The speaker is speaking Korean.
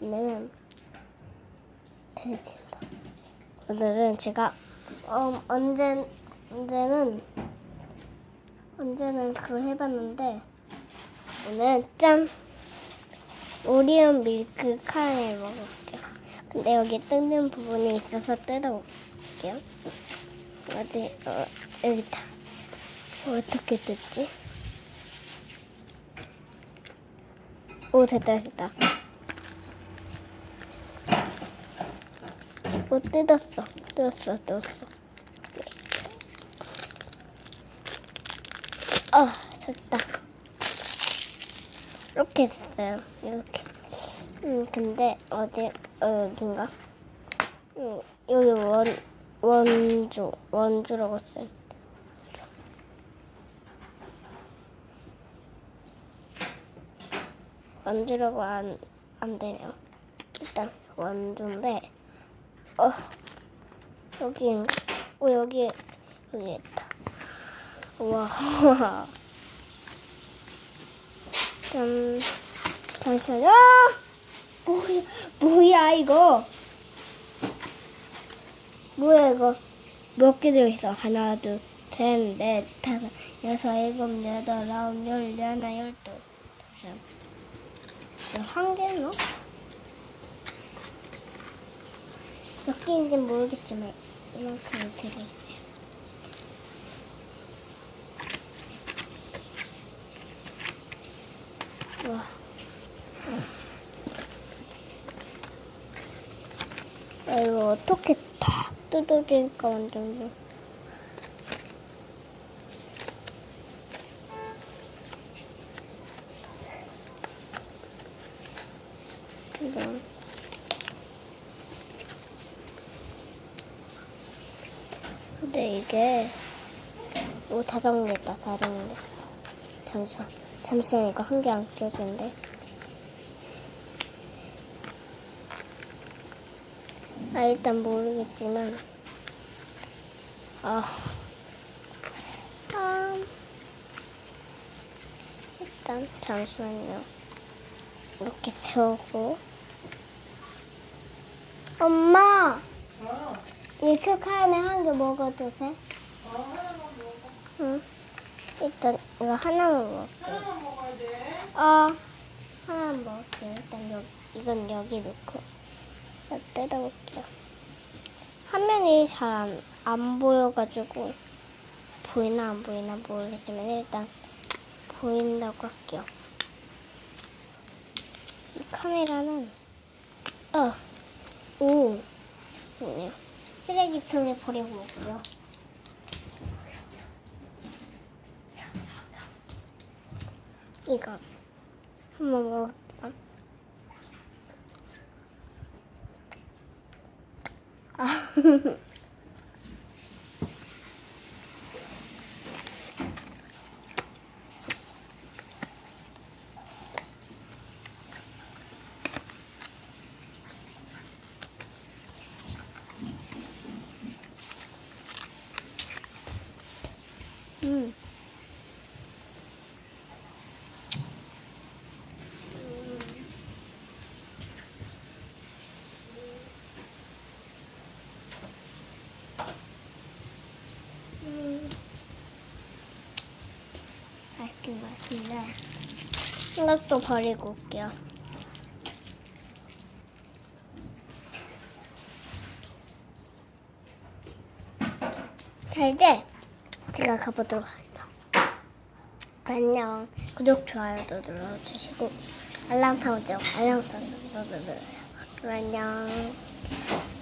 오늘은 돼지입니다. 오늘은 제가 어, 언제 언제는 언제는 그걸 해봤는데 오늘은 짠 오리온 밀크 카라멜 먹을게요. 근데 여기 뜯는 부분이 있어서 뜯어볼게요. 어디 어, 여기 있다. 어떻게 뜯지? 오 됐다 됐다. 오 뜯었어 뜯었어 뜯었어. 아 됐다. 이렇게 했어요. 이렇게. 음 근데 어디 어, 여긴가? 음 여기 원 원주 원주라고 써요. 원주라고 안, 안 되네요. 일단 원주인데, 어, 여기, 어, 여기, 여기 있다. 우와. 짠, 잠시만요. 아! 뭐야, 뭐야, 이거. 뭐야, 이거. 몇 개 들어있어? 하나, 둘, 셋, 넷, 다섯, 여섯, 일곱, 여덟, 아홉, 열, 열하나, 열둘. 잠시만. 한 개나? 몇 개인지는 모르겠지만 이만큼 들어있어요. 와. 아, 이거 어떻게 탁 뜯어지니까 완전 뭐. 이런. 근데 이게 오 다 정리했다 다 정리했어 잠시만. 잠시만 이거 한 개안 껴진데 아 일단 모르겠지만. 아, 아 일단 잠시만요. 이렇게 세우고. 엄마! 어, 밀크 카라멜 한개 먹어도 돼? 어, 하나만 먹어. 응. 일단 이거 하나만 먹을게. 하나만 먹어야 돼. 어. 하나만 먹을게. 일단 여, 이건 여기 넣고 자, 뜯어볼게요. 화면이 잘 안 안 보여가지고 보이나 안 보이나 모르겠지만 일단 보인다고 할게요. 이 카메라는 어, 오, 좋네요. 쓰레기통에 버리고 오고요. 이거 한번 먹어볼게요. 아, 음. 음. 맛있긴 맛있는데 이것도 버리고 올게요. 자 이제 제가 가보도록 하겠습니다. 안녕. 구독 좋아요도 눌러주시고 알람 설정 알람 설정도 눌러주세요. 안녕.